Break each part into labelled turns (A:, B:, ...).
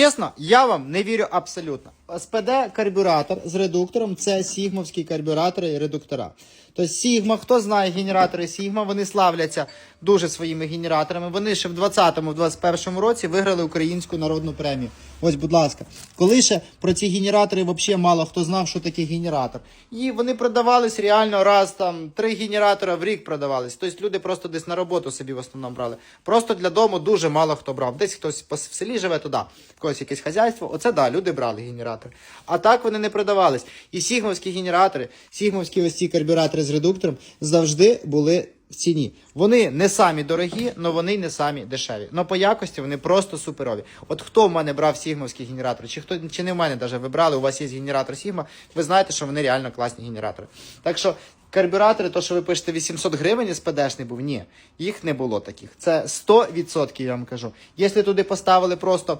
A: Чесно, я вам не вірю абсолютно. СПД карбюратор з редуктором це сігмовські карбюратори і редуктора. Тобто Сігма, хто знає генератори Сігма, вони славляться дуже своїми генераторами. Вони ще в 20-му, в 21-му році виграли українську народну премію. Ось, будь ласка, коли ще про ці генератори взагалі мало хто знав, що таке генератор. І вони продавались реально раз там три генератора в рік продавались. Тобто люди просто десь на роботу собі в основному брали. Просто для дому дуже мало хто брав. Десь хтось в селі живе туди, когось якесь хазяйство. Оце да, люди брали генератори. А так вони не продавались. І сігмовські генератори, сігмовські ось ці карбюратори з редуктором завжди були в ціні. Вони не самі дорогі, але вони не самі дешеві. Но по якості вони просто суперові. От хто в мене брав сігмовські генератори, чи хто чи не в мене навіть ви брали, у вас є генератор Сігма, ви знаєте, що вони реально класні генератори. Так що карбюратори, то що ви пишете 800 гривень СПДшний був, ні, їх не було таких. Це 100%, я вам кажу. Якщо туди поставили просто.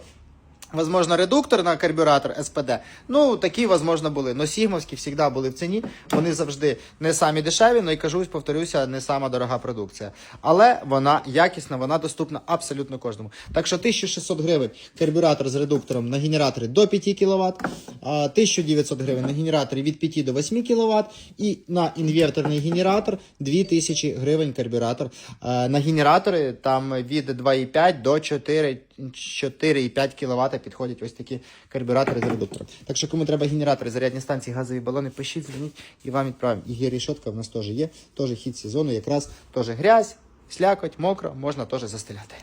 A: Возможно, редуктор на карбюратор СПД. Ну, такі, возможно, були. Но сігмовські завжди були в ціні. Вони завжди не самі дешеві, ну і кажусь, повторюся, не сама дорога продукція. Але вона якісна, вона доступна абсолютно кожному. Так що 1600 гривень карбюратор з редуктором на генераторі до 5 кВт, 1900 гривень на генераторі від 5 до 8 кВт, і на інверторний генератор 2000 гривень карбюратор. На генератори там від 2,5 до 4,5 кВт підходять ось такі карбюратори з редуктором. Так що, кому треба генератори, зарядні станції, газові балони, пишіть, дзвоніть і вам відправимо. І гірішотка в нас теж є, теж хід сезону, якраз теж грязь, слякоть, мокро, можна теж застеляти.